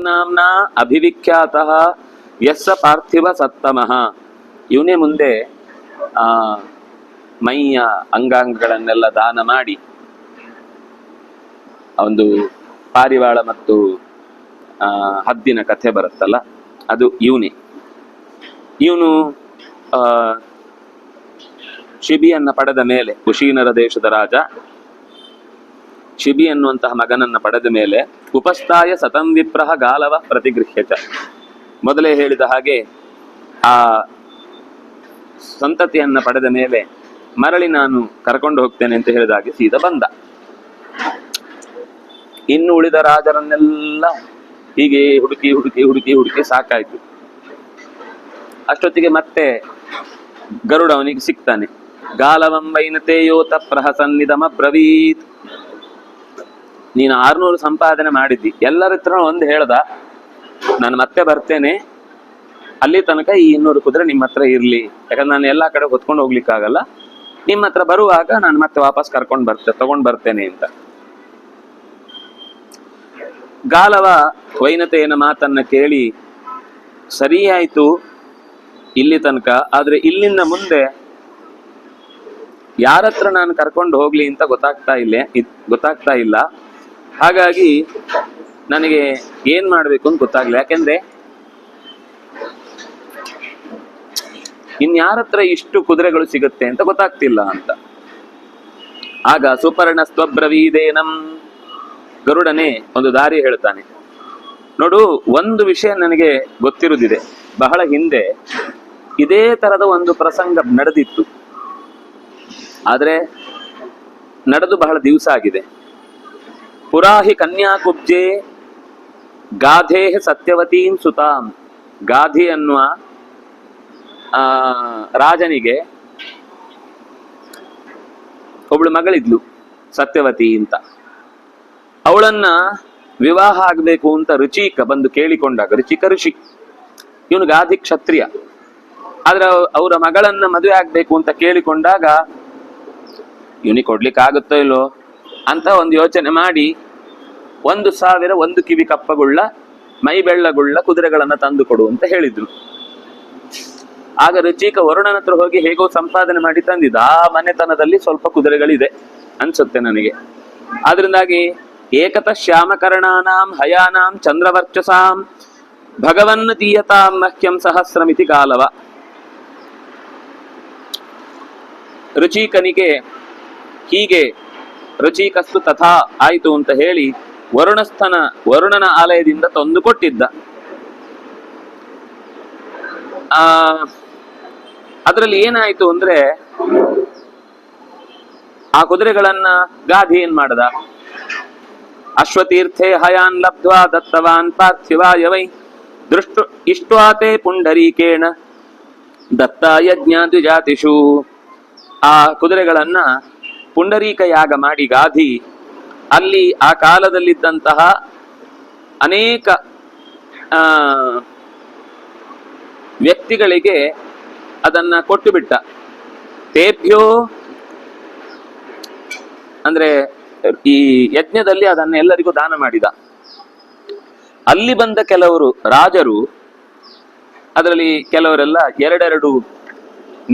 ನಾಮ್ನ ಅಭಿವಿಖ್ಯಾತ ಯಸ್ಸ ಪಾರ್ಥಿವ ಸತ್ತಮಃ. ಇವನೇ ಮುಂದೆ, ಆ, ಮೈಯ ಅಂಗಾಂಗಗಳನ್ನೆಲ್ಲ ದಾನ ಮಾಡಿ ಒಂದು ಪಾರಿವಾಳ ಮತ್ತು ಹದ್ದಿನ ಕಥೆ ಬರುತ್ತಲ್ಲ, ಅದು ಇವನೇ. ಇವನು ಶಿಬಿಯನ್ನ ಪಡೆದ ಮೇಲೆ, ಕುಶೀನರ ದೇಶದ ರಾಜ ಶಿಬಿ ಅನ್ನುವಂತಹ ಮಗನನ್ನ ಪಡೆದ ಮೇಲೆ ಉಪಸ್ಥಾಯ ಸತಂ ವಿಪ್ರಹ ಗಾಲವ ಪ್ರತಿಗೃಹ್ಯಚ. ಮೊದಲೇ ಹೇಳಿದ ಹಾಗೆ ಆ ಸಂತತಿಯನ್ನ ಪಡೆದ ಮೇಲೆ ಮರಳಿ ನಾನು ಕರ್ಕೊಂಡು ಹೋಗ್ತೇನೆ ಅಂತ ಹೇಳಿದ ಹಾಗೆ ಸೀದಾ ಬಂದ. ಇನ್ನು ಉಳಿದ ರಾಜರನ್ನೆಲ್ಲ ಹೀಗೆ ಹುಡುಕಿ ಹುಡುಕಿ ಹುಡುಕಿ ಹುಡುಕಿ ಸಾಕಾಯ್ತು. ಅಷ್ಟೊತ್ತಿಗೆ ಮತ್ತೆ ಗರುಡ ಅವನಿಗೆ ಸಿಗ್ತಾನೆ. ಗಾಲವಂ ವೈನತೇಯೋತ ಪ್ರಹಸನ್ನಿಧಮ ಬ್ರವೀತ್. ನೀನು ಆರ್ನೂರು ಸಂಪಾದನೆ ಮಾಡಿದ್ದಿ. ಎಲ್ಲರ ಹತ್ರ ಒಂದು ಹೇಳ್ದ, ನಾನು ಮತ್ತೆ ಬರ್ತೇನೆ. ಅಲ್ಲಿ ತನಕ ಈ ಇನ್ನೂರು ಕುದುರೆ ನಿಮ್ಮ ಹತ್ರ ಇರ್ಲಿ. ಯಾಕಂದ್ರೆ ನಾನು ಎಲ್ಲಾ ಕಡೆ ಹೊತ್ಕೊಂಡು ಹೋಗ್ಲಿಕ್ಕಾಗಲ್ಲ. ನಿಮ್ಮ ಹತ್ರ ಬರುವಾಗ ನಾನು ಮತ್ತೆ ವಾಪಸ್ ಕರ್ಕೊಂಡು ಬರ್ತೇನೆ ತಗೊಂಡ್ ಬರ್ತೇನೆ ಅಂತ. ಗಾಲವ ವೈನತೆಯನ ಮಾತನ್ನ ಕೇಳಿ ಸರಿ ಆಯ್ತು ಇಲ್ಲಿ ತನಕ, ಆದ್ರೆ ಇಲ್ಲಿಂದ ಮುಂದೆ ಯಾರತ್ರ ನಾನು ಕರ್ಕೊಂಡು ಹೋಗ್ಲಿ ಅಂತ ಗೊತ್ತಾಗ್ತಾ ಇಲ್ಲ ಗೊತ್ತಾಗ್ತಾ ಇಲ್ಲ. ಹಾಗಾಗಿ ನನಗೆ ಏನ್ ಮಾಡ್ಬೇಕು ಅಂತ ಗೊತ್ತಾಗ್ಲಿಲ್ಲ. ಯಾಕೆಂದ್ರೆ ಇನ್ಯಾರತ್ರ ಇಷ್ಟು ಕುದುರೆಗಳು ಸಿಗುತ್ತೆ ಅಂತ ಗೊತ್ತಾಗ್ತಿಲ್ಲ ಅಂತ. ಆಗ ಸುಪರ್ಣ ಸ್ವಬ್ರವೀದೇನಂ ಗರುಡನೇ ಒಂದು ದಾರಿ ಹೇಳ್ತಾನೆ. ನೋಡು, ಒಂದು ವಿಷಯ ನನಗೆ ಗೊತ್ತಿರುವುದಿದೆ ಬಹಳ ಹಿಂದೆ ಇದೇ ತರದ ಒಂದು ಪ್ರಸಂಗ ನಡೆದಿತ್ತು. ಆದ್ರೆ ನಡೆದು ಬಹಳ ದಿವಸ ಆಗಿದೆ. ಪುರಾಹಿ ಕನ್ಯಾಕುಬ್ಜೆ ಗಾಧೇ ಸತ್ಯವತೀಂ ಸುತಾಂ. ಗಾಧಿ ಅನ್ನುವ ರಾಜನಿಗೆ ಒಬ್ಳು ಮಗಳಿದ್ಲು, ಸತ್ಯವತಿ ಅಂತ. ಅವಳನ್ನ ವಿವಾಹ ಆಗಬೇಕು ಅಂತ ರುಚಿಕ ಬಂದು ಕೇಳಿಕೊಂಡಾಗ, ರುಚಿಕ ಋಷಿ. ಇವನು ಗಾಧಿ ಕ್ಷತ್ರಿಯ. ಆದ್ರೆ ಅವ್- ಅವರ ಮಗಳನ್ನ ಮದುವೆ ಆಗ್ಬೇಕು ಅಂತ ಕೇಳಿಕೊಂಡಾಗ, ಇವನಿಗೆ ಕೊಡ್ಲಿಕ್ಕೆ ಆಗುತ್ತೋ ಇಲ್ಲೋ ಅಂತ ಒಂದು ಯೋಚನೆ ಮಾಡಿ ಒಂದು ಸಾವಿರ ಒಂದು ಕಿವಿ ಕಪ್ಪಗುಳ್ಳ, ಮೈ ಬೆಳ್ಳಗುಳ್ಳ ಕುದುರೆಗಳನ್ನ ತಂದು ಕೊಡು ಅಂತ ಹೇಳಿದ್ರು. ಆಗ ರುಚಿಕ ವರುಣನ ಹತ್ರ ಹೋಗಿ ಹೇಗೋ ಸಂಪಾದನೆ ಮಾಡಿ ತಂದಿದ್ದ. ಆ ಮನೆತನದಲ್ಲಿ ಸ್ವಲ್ಪ ಕುದುರೆಗಳಿದೆ ಅನ್ಸುತ್ತೆ ನನಗೆ. ಅದರಿಂದಾಗಿ ಏಕತ ಶ್ಯಾಮಕರ್ಣಾನಾಂ ಹಯಾನಾಂ ಚಂದ್ರವರ್ಚಸಾಂ ಭಗವನ್ ದೀಯತಾಂ ಮಹ್ಯಂ ಸಹಸ್ರಮಿತಿ ಕಾಲವ. ರುಚಿಕನಿಗೆ ಹೀಗೆ ರುಚಿಕಸ್ತು ತಥಾ ಆಯಿತು ಅಂತ ಹೇಳಿ ವರುಣಸ್ಥನ, ವರುಣನ ಆಲಯದಿಂದ ತಂದು ಕೊಟ್ಟಿದ್ದ ಆ, ಅದರಲ್ಲಿ ಏನಾಯ್ತು ಅಂದ್ರೆ ಆ ಕುದುರೆಗಳನ್ನ ಗಾಧಿ ಏನ್ ಮಾಡದ? ಅಶ್ವತೀರ್ಥೆ ಹಯಾನ್ ಲಬ್ಧ್ವಾ ದತ್ತವಾನ್ ಪಾರ್ಥಿವಾಯ ವೈ ದೃಷ್ಟು ಇಷ್ಟ್ವಾತೆ ಪುಂಡರೀಕೇಣ ದತ್ತಾಯ ದ್ವಿಜಾತಿಷು ಆ ಕುದುರೆಗಳನ್ನ ಪುಂಡರೀಕ ಯಾಗ ಮಾಡಿ ಗಾಧಿ. ಅಲ್ಲಿ ಆ ಕಾಲದಲ್ಲಿದ್ದಂತಹ ಅನೇಕ ವ್ಯಕ್ತಿಗಳಿಗೆ ಅದನ್ನ ಕೊಟ್ಟು ಬಿಟ್ಟ ತೇಭ್ಯೋ, ಅಂದ್ರೆ ಈ ಯಜ್ಞದಲ್ಲಿ ಅದನ್ನ ಎಲ್ಲರಿಗೂ ದಾನ ಮಾಡಿದ. ಅಲ್ಲಿ ಬಂದ ಕೆಲವರು ರಾಜರು, ಅದರಲ್ಲಿ ಕೆಲವರೆಲ್ಲ ಎರಡೆರಡು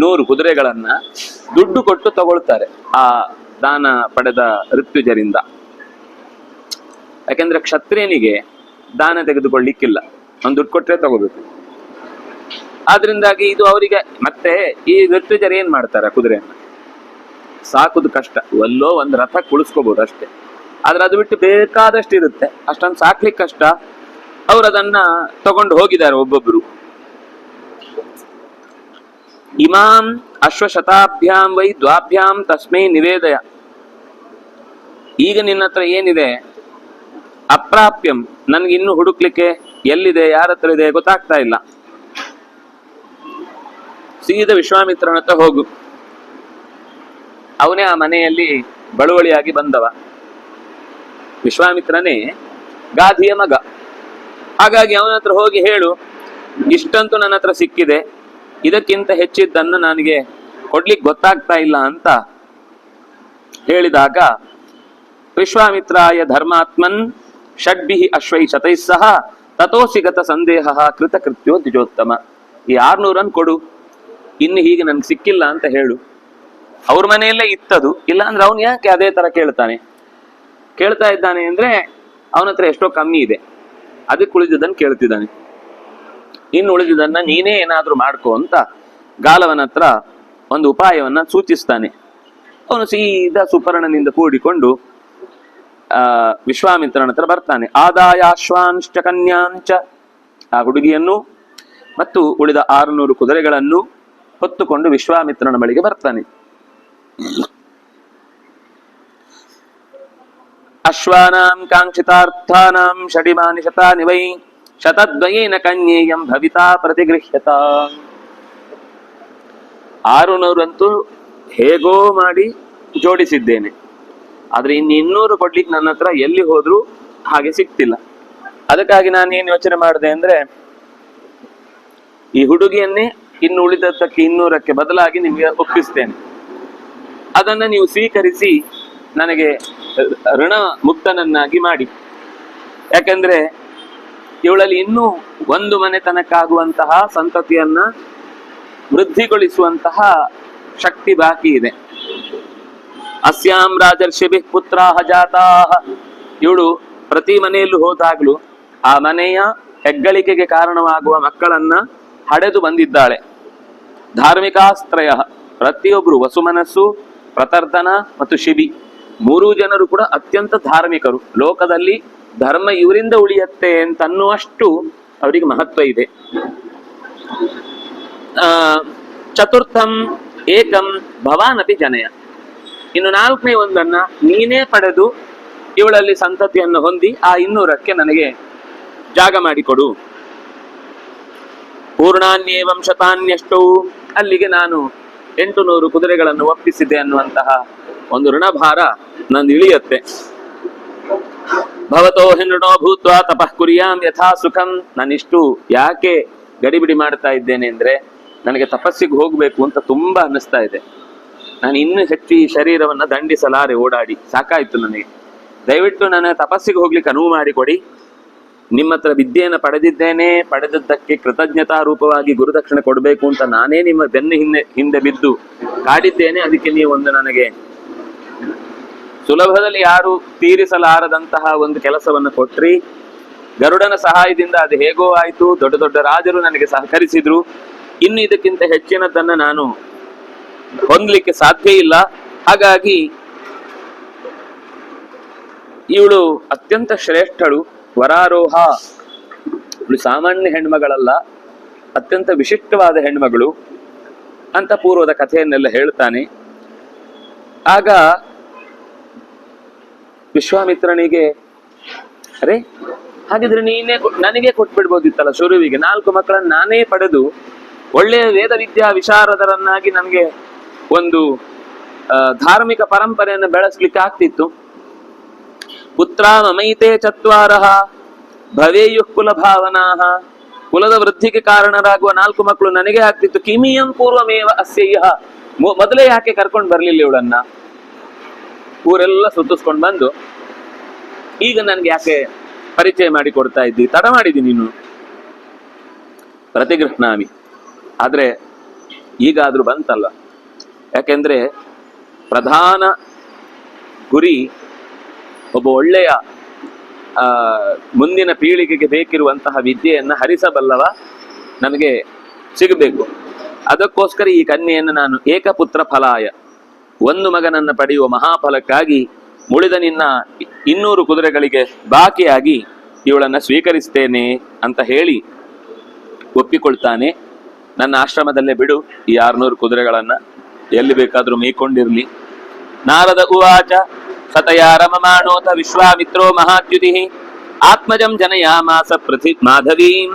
ನೂರು ಕುದುರೆಗಳನ್ನ ದುಡ್ಡು ಕೊಟ್ಟು ತಗೊಳ್ತಾರೆ ಆ ದಾನ ಪಡೆದ ಋತ್ಯುಜರಿಂದ ಯಾಕೆಂದ್ರೆ ಕ್ಷತ್ರಿಯನಿಗೆ ದಾನ ತೆಗೆದುಕೊಳ್ಳಿಕ್ಕಿಲ್ಲ. ಒಂದು ದುಡ್ಡು ಕೊಟ್ಟರೆ ತಗೋಬೇಕು. ಆದ್ರಿಂದಾಗಿ ಇದು ಅವರಿಗೆ, ಮತ್ತೆ ಈ ಋತ್ವಿಜರು ಏನ್ ಮಾಡ್ತಾರೆ ಕುದುರೆಯನ್ನ? ಸಾಕುದು ಕಷ್ಟ. ಎಲ್ಲೋ ಒಂದು ರಥ ಕುಳಿಸ್ಕೋಬಹುದು ಅಷ್ಟೇ. ಆದ್ರೆ ಅದು ಬಿಟ್ಟು ಬೇಕಾದಷ್ಟು ಇರುತ್ತೆ. ಅಷ್ಟೊಂದು ಸಾಕ್ಲಿಕ್ಕೆ ಕಷ್ಟ. ಅವ್ರು ಅದನ್ನ ತಗೊಂಡು ಹೋಗಿದ್ದಾರೆ ಒಬ್ಬೊಬ್ರು. ಇಮಾಂ ಅಶ್ವಶತಾಭ್ಯಾಂ ವೈ ದ್ವಾಭ್ಯಾಂ ತಸ್ಮೈ ನಿವೇದಯ ಈಗ ನಿನ್ನ ಹತ್ರ ಏನಿದೆ? ಅಪ್ರಾಪ್ಯಂ. ನನಗೆ ಇನ್ನು ಹುಡುಕ್ಲಿಕ್ಕೆ ಎಲ್ಲಿದೆ? ಯಾರ ಹತ್ರ ಇದೆ? ಗೊತ್ತಾಗ್ತಾ ಇಲ್ಲ. ಸೀದ ವಿಶ್ವಾಮಿತ್ರನ ಹತ್ರ ಹೋಗು. ಅವನೇ ಆ ಮನೆಯಲ್ಲಿ ಬಳುವಳಿಯಾಗಿ ಬಂದವ. ವಿಶ್ವಾಮಿತ್ರನೇ, ಗಾಧಿಯ ಮಗ. ಹಾಗಾಗಿ ಅವನ ಹತ್ರ ಹೋಗಿ ಹೇಳು. ಇಷ್ಟಂತೂ ನನ್ನ ಹತ್ರ ಸಿಕ್ಕಿದೆ. ಇದಕ್ಕಿಂತ ಹೆಚ್ಚಿದ್ದನ್ನು ನನಗೆ ಕೊಡ್ಲಿಕ್ಕೆ ಗೊತ್ತಾಗ್ತಾ ಇಲ್ಲ ಅಂತ ಹೇಳಿದಾಗ, ವಿಶ್ವಾಮಿತ್ರಾಯ ಧರ್ಮಾತ್ಮನ್ ಷಡ್ಭಿಹಿ ಅಶ್ವೈ ಶತೈ ಸಹ ತಥೋಸಿಗತ ಸಂದೇಹ ಕೃತಕೃತ್ಯೋ ದ್ವಿಜೋತ್ತಮ. ಈ ಆರ್ನೂರನ್ ಕೊಡು. ಇನ್ನು ಹೀಗೆ ನನ್ಗೆ ಸಿಕ್ಕಿಲ್ಲ ಅಂತ ಹೇಳು. ಅವ್ರ ಮನೆಯಲ್ಲೇ ಇತ್ತದು. ಇಲ್ಲ ಅಂದ್ರೆ ಅವನು ಯಾಕೆ ಅದೇ ತರ ಕೇಳ್ತಾನೆ? ಕೇಳ್ತಾ ಇದ್ದಾನೆ ಅಂದ್ರೆ ಅವನ ಹತ್ರ ಎಷ್ಟೋ ಕಮ್ಮಿ ಇದೆ. ಅದಕ್ಕೆ ಉಳಿದಿದ್ದನ್ನು ಕೇಳ್ತಿದ್ದಾನೆ. ಇನ್ನು ಉಳಿದಿದ್ದನ್ನ ನೀನೇ ಏನಾದ್ರೂ ಮಾಡ್ಕೋ ಅಂತ ಗಾಲವನ ಹತ್ರ ಒಂದು ಉಪಾಯವನ್ನ ಸೂಚಿಸ್ತಾನೆ. ಅವನು ಸೀದಾ ಸುಪರ್ಣನಿಂದ ಕೂಡಿಕೊಂಡು, ಆ, ವಿಶ್ವಾಮಿತ್ರನ ಹತ್ರ ಬರ್ತಾನೆ. ಆದಾಯ ಅಶ್ವಾಂಶ್ಚ ಕನ್ಯಾಂಚ. ಆ ಹುಡುಗಿಯನ್ನು ಮತ್ತು ಉಳಿದ ಆರುನೂರು ಕುದುರೆಗಳನ್ನು ಹೊತ್ತುಕೊಂಡು ವಿಶ್ವಾಮಿತ್ರನ ಬಳಿಗೆ ಬರ್ತಾನೆ. ಅಶ್ವಾನಾಂ ಕಾಂಕ್ಷಿತಾರ್ಥಾನಾಂ ಷಡಿಮಾನಿಶತಾನಿ ವೈ ಶತದ್ವಯೇನ ಕನ್ಯೇಯಂ ಭವಿತಾ ಪ್ರತಿಗೃಹ್ಯತ. ಆರುನೂರಂತೂ ಹೇಗೋ ಮಾಡಿ ಜೋಡಿಸಿದ್ದೇನೆ. ಆದ್ರೆ ಇನ್ನು ಇನ್ನೂರು ಕೊಡ್ಲಿಕ್ಕೆ ನನ್ನ ಹತ್ರ ಎಲ್ಲಿ ಹೋದ್ರು ಹಾಗೆ ಸಿಕ್ತಿಲ್ಲ ಅದಕ್ಕಾಗಿ ನಾನು ಏನ್ ಯೋಚನೆ ಮಾಡಿದೆ ಅಂದ್ರೆ, ಈ ಹುಡುಗಿಯನ್ನೇ ಇನ್ನು ಉಳಿದದ್ದಕ್ಕೆ ಇನ್ನೂರಕ್ಕೆ ಬದಲಾಗಿ ನಿಮಗೆ ಒಪ್ಪಿಸ್ತೇನೆ. ಅದನ್ನ ನೀವು ಸ್ವೀಕರಿಸಿ ನನಗೆ ಋಣ ಮುಕ್ತನನ್ನಾಗಿ ಮಾಡಿ. ಯಾಕಂದ್ರೆ ಇವಳಲ್ಲಿ ಇನ್ನೂ ಒಂದು ಮನೆತನಕ್ಕಾಗುವಂತಹ ಸಂತತಿಯನ್ನ ವೃದ್ಧಿಗೊಳಿಸುವಂತಹ ಶಕ್ತಿ ಬಾಕಿ ಇದೆ. ಅಸ್ಯಾಂ ರಾಜರ್ಷಿಭಿ ಪುತ್ರ ಜಾತಾ. ಇವಳು ಪ್ರತಿ ಮನೆಯಲ್ಲೂ ಹೋದಾಗ್ಲೂ ಆ ಮನೆಯ ಹೆಗ್ಗಳಿಕೆಗೆ ಕಾರಣವಾಗುವ ಮಕ್ಕಳನ್ನ ಹಡೆದು ಬಂದಿದ್ದಾಳೆ. ಧಾರ್ಮಿಕಾಸ್ತ್ರಯ ಪ್ರತಿಯೊಬ್ಬರು ವಸುಮನಸ್ಸು, ಪ್ರತರ್ಧನ ಮತ್ತು ಶಿಬಿ, ಮೂರೂ ಜನರು ಕೂಡ ಅತ್ಯಂತ ಧಾರ್ಮಿಕರು. ಲೋಕದಲ್ಲಿ ಧರ್ಮ ಇವರಿಂದ ಉಳಿಯತ್ತೆ ಅಂತ ಅನ್ನುವಷ್ಟು ಅವರಿಗೆ ಮಹತ್ವ ಇದೆ. ಆ, ಚತುರ್ಥಂ ಏಕಂ ಭವಾನಪಿ ಜನಯ. ಇನ್ನು ನಾಲ್ಕನೇ ಒಂದನ್ನ ನೀನೇ ಪಡೆದು ಇವಳಲ್ಲಿ ಸಂತತಿಯನ್ನು ಹೊಂದಿ ಆ ಇನ್ನೂರಕ್ಕೆ ನನಗೆ ಜಾಗ ಮಾಡಿಕೊಡು. ಪೂರ್ಣಾನ್ಯೇವಂ ಶತಾನ್ಯಷ್ಟು. ಅಲ್ಲಿಗೆ ನಾನು ಎಂಟು ನೂರು ಕುದುರೆಗಳನ್ನು ಒಪ್ಪಿಸಿದೆ ಅನ್ನುವಂತಹ ಒಂದು ಋಣಭಾರ ನಾನು ಇಳಿಯತ್ತೆ ಭವತೋ ಹಿನ್ನಡೋ ಭೂತ್ವ ತಪಃ ಕುರಿಯಾಂ ಯಥಾ ಸುಖಂ. ನಾನಿಷ್ಟು ಯಾಕೆ ಗಡಿಬಿಡಿ ಮಾಡ್ತಾ ಇದ್ದೇನೆ ಅಂದ್ರೆ ನನಗೆ ತಪಸ್ಸಿಗೆ ಹೋಗ್ಬೇಕು ಅಂತ ತುಂಬಾ ಅನ್ನಿಸ್ತಾ ಇದೆ. ನಾನು ಇನ್ನು ಹೆಚ್ಚು ಈ ಶರೀರವನ್ನ ದಂಡಿಸಲಾರೆ, ಓಡಾಡಿ. ಸಾಕಾಯ್ತು ನನಗೆ. ದಯವಿಟ್ಟು ನನ್ನ ತಪಸ್ಸಿಗೆ ಹೋಗ್ಲಿಕ್ಕೆ ಅನುವು ಮಾಡಿಕೊಡಿ. ನಿಮ್ಮ ಹತ್ರ ವಿದ್ಯೆಯನ್ನು ಪಡೆದಿದ್ದೇನೆ. ಪಡೆದದ್ದಕ್ಕೆ ಕೃತಜ್ಞತಾ ರೂಪವಾಗಿ ಗುರುದಕ್ಷಿಣೆ ಕೊಡಬೇಕು ಅಂತ ನಾನೇ ನಿಮ್ಮ ಬೆನ್ನ ಹಿಂದೆ ಹಿಂದೆ ಬಿದ್ದು ಕಾಡಿದ್ದೇನೆ. ಅದಕ್ಕೆ ನೀವು ಒಂದು ನನಗೆ ಸುಲಭದಲ್ಲಿ ಯಾರು ತೀರಿಸಲಾರದಂತಹ ಒಂದು ಕೆಲಸವನ್ನು ಕೊಟ್ರಿ. ಗರುಡನ ಸಹಾಯದಿಂದ ಅದು ಹೇಗೋ ಆಯ್ತು. ದೊಡ್ಡ ದೊಡ್ಡ ರಾಜರು ನನಗೆ ಸಹಕರಿಸಿದ್ರು. ಇನ್ನು ಇದಕ್ಕಿಂತ ಹೆಚ್ಚಿನದನ್ನ ನಾನು ಹೊಂದಲಿಕ್ಕೆ ಸಾಧ್ಯ ಇಲ್ಲ. ಹಾಗಾಗಿ ಇವಳು ಅತ್ಯಂತ ಶ್ರೇಷ್ಠಳು. ವರಾರೋಹ. ಇವಳು ಸಾಮಾನ್ಯ ಹೆಣ್ಮಗಳಲ್ಲ. ಅತ್ಯಂತ ವಿಶಿಷ್ಟವಾದ ಹೆಣ್ಮಗಳು ಅಂತ ಪೂರ್ವದ ಕಥೆಯನ್ನೆಲ್ಲ ಹೇಳ್ತಾನೆ. ಆಗ ವಿಶ್ವಾಮಿತ್ರನಿಗೆ, ಅರೆ, ಹಾಗಿದ್ರೆ ನೀನೇ ನನಗೆ ಕೊಟ್ಬಿಡ್ಬೋದಿತ್ತಲ್ಲ ಶುರುವಿಗೆ. ನಾಲ್ಕು ಮಕ್ಕಳನ್ನ ನಾನೇ ಪಡೆದು ಒಳ್ಳೆಯ ವೇದ ವಿದ್ಯಾ ವಿಶಾರದರನ್ನಾಗಿ ನನಗೆ ಒಂದು ಧಾರ್ಮಿಕ ಪರಂಪರೆಯನ್ನು ಬೆಳೆಸ್ಲಿಕ್ಕೆ ಆಗ್ತಿತ್ತು. ಪುತ್ರ ಮಮೈತೆ ಚತ್ವಾರಹ ಭವೇಯು ಕುಲ ಭಾವನಾ ಕುಲದ ವೃದ್ಧಿಗೆ ಕಾರಣರಾಗುವ ನಾಲ್ಕು ಮಕ್ಕಳು ನನಗೆ ಆಗ್ತಿತ್ತು. ಕಿಮಿಯಂ ಪೂರ್ವಮೇವ ಅಸ್ಯಯ್ಯ ಮೊದಲೇ ಯಾಕೆ ಕರ್ಕೊಂಡು ಬರ್ಲಿಲ್ಲ ಇವಳನ್ನ? ಊರೆಲ್ಲ ಸುತ್ತಿಸ್ಕೊಂಡು ಬಂದು ಈಗ ನನ್ಗೆ ಯಾಕೆ ಪರಿಚಯ ಮಾಡಿ ಕೊಡ್ತಾ ಇದ್ದಿ? ತಡ ಮಾಡಿದಿ ನೀನು. ಪ್ರತಿಗೃಹ್ನಾಮಿ ಆದ್ರೆ ಈಗಾದ್ರೂ ಬಂತಲ್ಲ. ಯಾಕೆಂದ್ರೆ ಪ್ರಧಾನ ಗುರಿ ಒಬ್ಬ ಒಳ್ಳೆಯ ಮುಂದಿನ ಪೀಳಿಗೆಗೆ ಬೇಕಿರುವಂತಹ ವಿದ್ಯೆಯನ್ನು ಹರಿಸಬಲ್ಲವ ನನಗೆ ಸಿಗಬೇಕು. ಅದಕ್ಕೋಸ್ಕರ ಈ ಕನ್ಯೆಯನ್ನು ನಾನು ಏಕಪುತ್ರ ಫಲಾಯ. ಒಂದು ಮಗನನ್ನು ಪಡೆಯುವ ಮಹಾಫಲಕ್ಕಾಗಿ ಮುಳಿದ ನಿನ್ನ ಇನ್ನೂರು ಕುದುರೆಗಳಿಗೆ ಬಾಕಿಯಾಗಿ ಇವಳನ್ನು ಸ್ವೀಕರಿಸ್ತೇನೆ ಅಂತ ಹೇಳಿ ಒಪ್ಪಿಕೊಳ್ತಾನೆ. ನನ್ನ ಆಶ್ರಮದಲ್ಲೇ ಬಿಡು, ಈ ಆರ್ನೂರು ಕುದುರೆಗಳನ್ನ ಎಲ್ಲಿ ಬೇಕಾದ್ರೂ ಮೇಯ್ಕೊಂಡಿರ್ಲಿ. ನಾರದ ಉವಾಚ ಸತಯಾ ರಮಮಾಣೋತ ವಿಶ್ವಾಮಿತ್ರೋ ಮಹಾದ್ಯುತಿ ಆತ್ಮಜಂ ಜನಯಾಮಾಸ ಪೃಥಿ ಮಾಧವೀಂ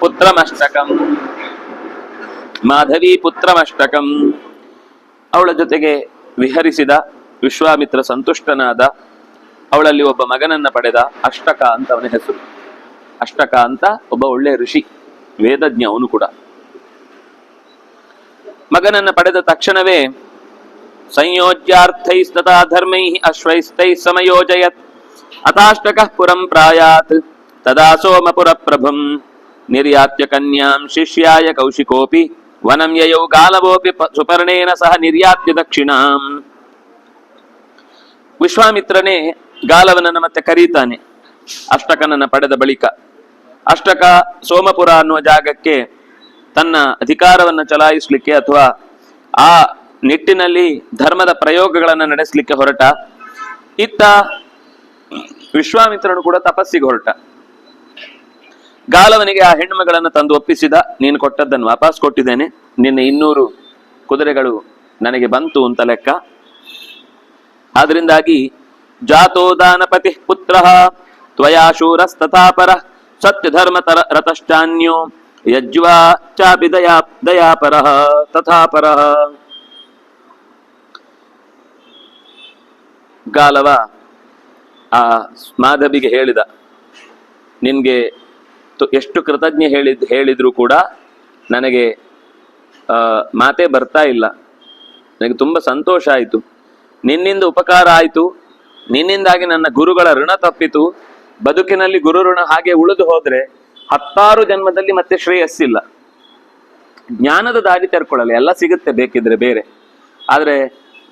ಪುತ್ರಮಷ್ಟಕಂ. ಮಾಧವಿ ಪುತ್ರಮಷ್ಟಕಂ. ಅವಳ ಜೊತೆಗೆ ವಿಹರಿಸಿದ ವಿಶ್ವಾಮಿತ್ರ ಸಂತುಷ್ಟನಾದ ಅವಳಲ್ಲಿ ಒಬ್ಬ ಮಗನನ್ನ ಪಡೆದ ಅಷ್ಟಕ ಅಂತ ಅವನ ಹೆಸರು. ಅಷ್ಟಕ ಅಂತ ಒಬ್ಬ ಒಳ್ಳೆ ಋಷಿ, ವೇದಜ್ಞ ಅವನು ಕೂಡ. ಮಗನನ್ನ ಪಡೆದ ತಕ್ಷಣವೇ ಸಂಯೋಜ್ಯಾರ್ಥೈಸ್ತಥಾ ಧರ್ಮೈ ಅಶ್ವೈಸ್ತೈ ಸಮಯೋಜಯತ್. ಅತಾಷ್ಟಕ ಪುರಂ ಪ್ರಾಯಾತ್. ತದಾ ಸೋಮಪುರ ಪ್ರಭುಂ. ನಿರ್ಯಾತ್ಯ ಕನ್ಯಾಂ ಶಿಷ್ಯಾಯ ಕೌಶಿಕೋಪಿ. ವನಂ ಯಯೌ ಗಾಲವೋಪಿ ಸುಪರ್ಣೇನ ಸಹ ನಿರ್ಯಾತ್ಯ ದಕ್ಷಿಣಾಂ. ವಿಶ್ವಾಮಿತ್ರನೇ ಗಾಲವನನ್ನ ಮತ್ತೆ ಕರೀತಾನೆ. ಅಷ್ಟಕನನ್ನು ಪಡೆದ ಬಳಿಕ. ಅಷ್ಟಕ ಸೋಮಪುರ ಅನ್ನುವ ಜಾಗಕ್ಕೆ ತನ್ನ ಅಧಿಕಾರವನ್ನು ಚಲಾಯಿಸಲಿಕ್ಕೆ ಅಥವಾ ಆ ನಿಟ್ಟಿನಲ್ಲಿ ಧರ್ಮದ ಪ್ರಯೋಗಗಳನ್ನು ನಡೆಸಲಿಕ್ಕೆ ಹೊರಟ. ಇತ್ತ ವಿಶ್ವಾಮಿತ್ರನು ಕೂಡ ತಪಸ್ಸಿಗೆ ಹೊರಟ. ಗಾಲವನಿಗೆ ಆ ಹೆಣ್ಣುಮಗಳನ್ನು ತಂದು ಒಪ್ಪಿಸಿದ. ನೀನು ಕೊಟ್ಟದ್ದನ್ನು ವಾಪಸ್ ಕೊಟ್ಟಿದ್ದೇನೆ. ನಿನ್ನ ಇನ್ನೂರು ಕುದುರೆಗಳು ನನಗೆ ಬಂತು ಅಂತ ಲೆಕ್ಕ. ಆದ್ರಿಂದಾಗಿ ಜಾತೋ ದಾನಪತಿ ಪುತ್ರ ತ್ವಯಾ ಶೂರಸ್ತಥಾಪರ ತರ ರತಶ್ಚಾನ್ಯೋ ಯಜ್ವಾ ಚಾಪಿ ದಯಾ ದಯಾಪರ ತಥಾಪರ ಗಾಲವ, ಆ ಮಾಧವಿಗೆ ಹೇಳಿದ, ನಿನ್ಗೆ ಎಷ್ಟು ಕೃತಜ್ಞ ಹೇಳಿದ್ ಹೇಳಿದ್ರು ಕೂಡ ನನಗೆ ಮಾತೇ ಬರ್ತಾ ಇಲ್ಲ. ನನಗೆ ತುಂಬ ಸಂತೋಷ ಆಯಿತು. ನಿನ್ನಿಂದ ಉಪಕಾರ ಆಯಿತು. ನಿನ್ನಿಂದಾಗಿ ನನ್ನ ಗುರುಗಳ ಋಣ ತಪ್ಪಿತು. ಬದುಕಿನಲ್ಲಿ ಗುರು ಋಣ ಹಾಗೆ ಉಳಿದು ಹೋದ್ರೆ ಹತ್ತಾರು ಜನ್ಮದಲ್ಲಿ ಮತ್ತೆ ಶ್ರೇಯಸ್ಸಿಲ್ಲ. ಜ್ಞಾನದ ದಾರಿ ತೆರ್ಕೊಳ್ಳಲ್ಲ ಎಲ್ಲ ಸಿಗುತ್ತೆ, ಬೇಕಿದ್ರೆ ಬೇರೆ. ಆದ್ರೆ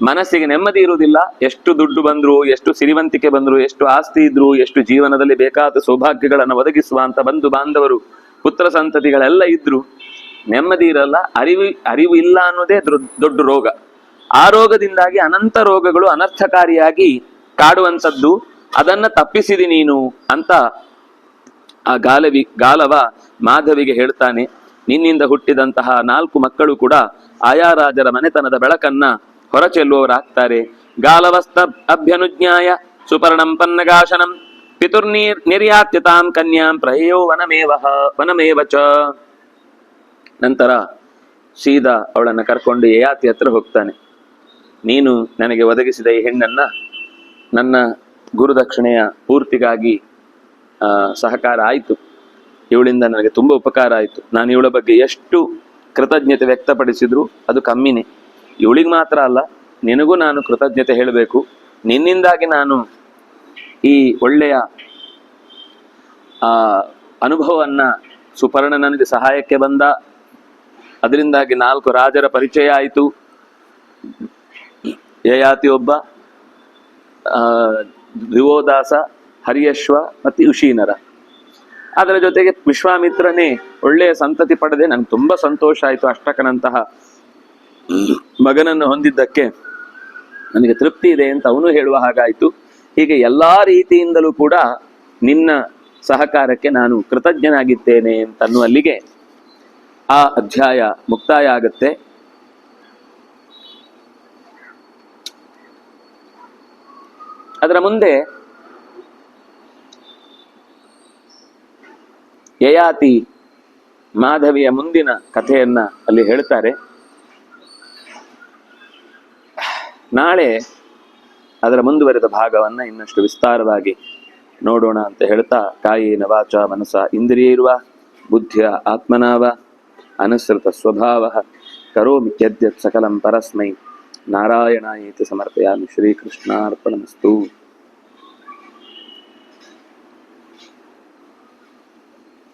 ಮನಸ್ಸಿಗೆ ನೆಮ್ಮದಿ ಇರುವುದಿಲ್ಲ. ಎಷ್ಟು ದುಡ್ಡು ಬಂದ್ರು, ಎಷ್ಟು ಸಿರಿವಂತಿಕೆ ಬಂದ್ರು, ಎಷ್ಟು ಆಸ್ತಿ ಇದ್ರು, ಎಷ್ಟು ಜೀವನದಲ್ಲಿ ಬೇಕಾದ ಸೌಭಾಗ್ಯಗಳನ್ನು ಒದಗಿಸುವ ಅಂತ ಬಂಧು ಬಾಂಧವರು, ಪುತ್ರ ಸಂತತಿಗಳೆಲ್ಲ ಇದ್ರು. ನೆಮ್ಮದಿ ಇರಲ್ಲ, ಅರಿವು ಅರಿವು ಇಲ್ಲ ಅನ್ನೋದೇ ದೊಡ್ಡ ದೊಡ್ಡ ರೋಗ. ಆ ರೋಗದಿಂದಾಗಿ ಅನಂತ ರೋಗಗಳು ಅನರ್ಥಕಾರಿಯಾಗಿ ಕಾಡುವಂಥದ್ದು, ಅದನ್ನ ತಪ್ಪಿಸಿದಿ ನೀನು ಅಂತ ಆ ಗಾಲವಿ, ಗಾಲವ ಮಾಧವಿಗೆ ಹೇಳ್ತಾನೆ. ನಿನ್ನಿಂದ ಹುಟ್ಟಿದಂತಹ ನಾಲ್ಕು ಮಕ್ಕಳು ಕೂಡ ಆಯಾ ರಾಜರ ಮನೆತನದ ಬೆಳಕನ್ನ ಹೊರಚೆಲ್ಲುವವರಾಗ್ತಾರೆ. ಗಾಲವಸ್ತ ಅಭ್ಯನುಜ್ಞಾಯ ಸುಪರ್ಣಂ ಪನ್ನಗಾಶನಂ ಪಿತುರ್ನೀರ್ ನಿರ್ಯಾತ್ಯತಾಂ ಕನ್ಯಾಂ ಪ್ರಹೇಯೋ ವನಮೇವ ವನಮೇವ ಚ. ನಂತರ ಸೀದಾ ಅವಳನ್ನ ಕರ್ಕೊಂಡು ಯಯಾತಿ ಹತ್ರ ಹೋಗ್ತಾನೆ. ನೀನು ನನಗೆ ಒದಗಿಸಿದ ಈ ಹೆಣ್ಣನ್ನ ನನ್ನ ಗುರುದಕ್ಷಿಣೆಯ ಪೂರ್ತಿಗಾಗಿ ಸಹಕಾರ ಆಯಿತು. ಇವಳಿಂದ ನನಗೆ ತುಂಬ ಉಪಕಾರ ಆಯಿತು. ನಾನು ಇವಳ ಬಗ್ಗೆ ಎಷ್ಟು ಕೃತಜ್ಞತೆ ವ್ಯಕ್ತಪಡಿಸಿದ್ರು ಅದು ಕಮ್ಮಿನೇ. ಇವಳಿಗೆ ಮಾತ್ರ ಅಲ್ಲ, ನಿನಗೂ ನಾನು ಕೃತಜ್ಞತೆ ಹೇಳಬೇಕು. ನಿನ್ನಿಂದಾಗಿ ನಾನು ಈ ಒಳ್ಳೆಯ ಅನುಭವವನ್ನ ಸುಪರ್ಣ ನನಗೆ ಸಹಾಯಕ್ಕೆ ಬಂದ. ಅದರಿಂದಾಗಿ ನಾಲ್ಕು ರಾಜರ ಪರಿಚಯ ಆಯಿತು. ಯಯಾತಿ ಒಬ್ಬ ಧ್ರುವೋದಾಸ ಹರಿಯಶ್ವ ಮತ್ತು ಉಶೀನರ. ಅದರ ಜೊತೆಗೆ ವಿಶ್ವಾಮಿತ್ರನೇ ಒಳ್ಳೆಯ ಸಂತತಿ ಪಡೆದೆ. ನಂಗೆ ತುಂಬ ಸಂತೋಷ ಆಯಿತು ಅಷ್ಟಕನಂತಹ ಮಗನನ್ನು ಹೊಂದಿದ್ದಕ್ಕೆ. ನನಗೆ ತೃಪ್ತಿ ಇದೆ ಅಂತ ಅವನು ಹೇಳುವ ಹಾಗಾಯಿತು. ಹೀಗೆ ಎಲ್ಲ ರೀತಿಯಿಂದಲೂ ಕೂಡ ನಿನ್ನ ಸಹಕಾರಕ್ಕೆ ನಾನು ಕೃತಜ್ಞನಾಗಿದ್ದೇನೆ ಅಂತನ್ನುವಲ್ಲಿಗೆ ಆ ಅಧ್ಯಾಯ ಮುಕ್ತಾಯ ಆಗುತ್ತೆ. ಅದರ ಮುಂದೆ ಯಯಾತಿ ಮಾಧವಿಯ ಮುಂದಿನ ಕಥೆಯನ್ನ ಅಲ್ಲಿ ಹೇಳ್ತಾರೆ. ನಾಳೆ ಅದರ ಮುಂದುವರೆದ ಭಾಗವನ್ನ ಇನ್ನಷ್ಟು ವಿಸ್ತಾರವಾಗಿ ನೋಡೋಣ ಅಂತ ಹೇಳ್ತಾ ಕಾಯೇನ ವಾಚ ಮನಸ ಇಂದ್ರಿಯ ಇರುವ, ಬುದ್ಧಿಯ ಆತ್ಮನಾವ, ಅನುಸೃತ ಸ್ವಭಾವ, ಕರೋಮಿ ಯದ್ಯತ್ ಸಕಲಂ ಪರಸ್ಮೈ. नारायणाय ते समर्पयामि. श्रीकृष्णार्पणमस्तु.